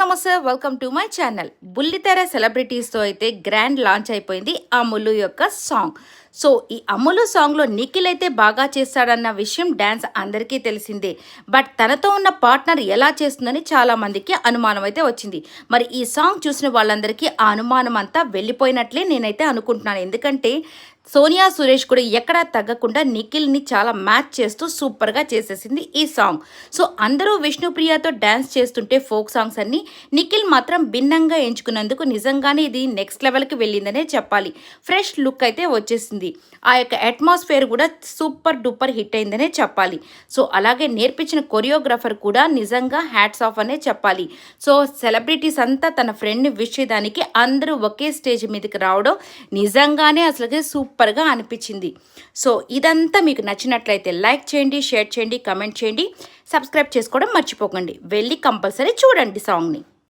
నమస్తే welcome to my channel బుల్లితెర సెలబ్రిటీస్తో అయితే గ్రాండ్ లాంచ్ అయిపోయింది అమ్ములు యొక్క సాంగ్ సో ఈ అమ్ములు సాంగ్లో నిఖిల్ అయితే బాగా చేస్తాడన్న విషయం డ్యాన్స్ అందరికీ తెలిసిందే. బట్ తనతో ఉన్న పార్ట్నర్ ఎలా చేస్తుందని చాలామందికి అనుమానం అయితే వచ్చింది. మరి ఈ సాంగ్ చూసిన వాళ్ళందరికీ ఆ అనుమానం అంతా వెళ్ళిపోయినట్లే నేనైతే అనుకుంటున్నాను. ఎందుకంటే సోనియా సురేష్ కూడా ఎక్కడా తగ్గకుండా నిఖిల్ని చాలా మ్యాచ్ చేస్తూ సూపర్గా చేసేసింది ఈ సాంగ్. సో అందరూ విష్ణుప్రియతో డ్యాన్స్ చేస్తుంటే ఫోక్ సాంగ్స్ అన్ని నిఖిల్ మాత్రం భిన్నంగా ఎంచుకున్నందుకు నిజంగానే ఇది నెక్స్ట్ లెవెల్కి వెళ్ళిందనే చెప్పాలి. ఫ్రెష్ లుక్ అయితే వచ్చేసింది. ఆ యొక్క అట్మాస్ఫియర్ కూడా సూపర్ డూపర్ హిట్ అయిందనే చెప్పాలి. సో అలాగే నేర్పించిన కొరియోగ్రాఫర్ కూడా నిజంగా హ్యాట్స్ ఆఫ్ అనే చెప్పాలి. సో సెలబ్రిటీస్ అంతా తన ఫ్రెండ్ని విష్ చేయడానికి అందరూ ఒకే స్టేజ్ మీదకి రావడం నిజంగానే అసలుకి సూపర్గా అనిపించింది. సో ఇదంతా మీకు నచ్చినట్లయితే లైక్ చేయండి షేర్ చేయండి కమెంట్ చేయండి సబ్స్క్రైబ్ చేసుకోవడం మర్చిపోకండి. వెళ్ళి కంపల్సరీ చూడండి సాంగ్ని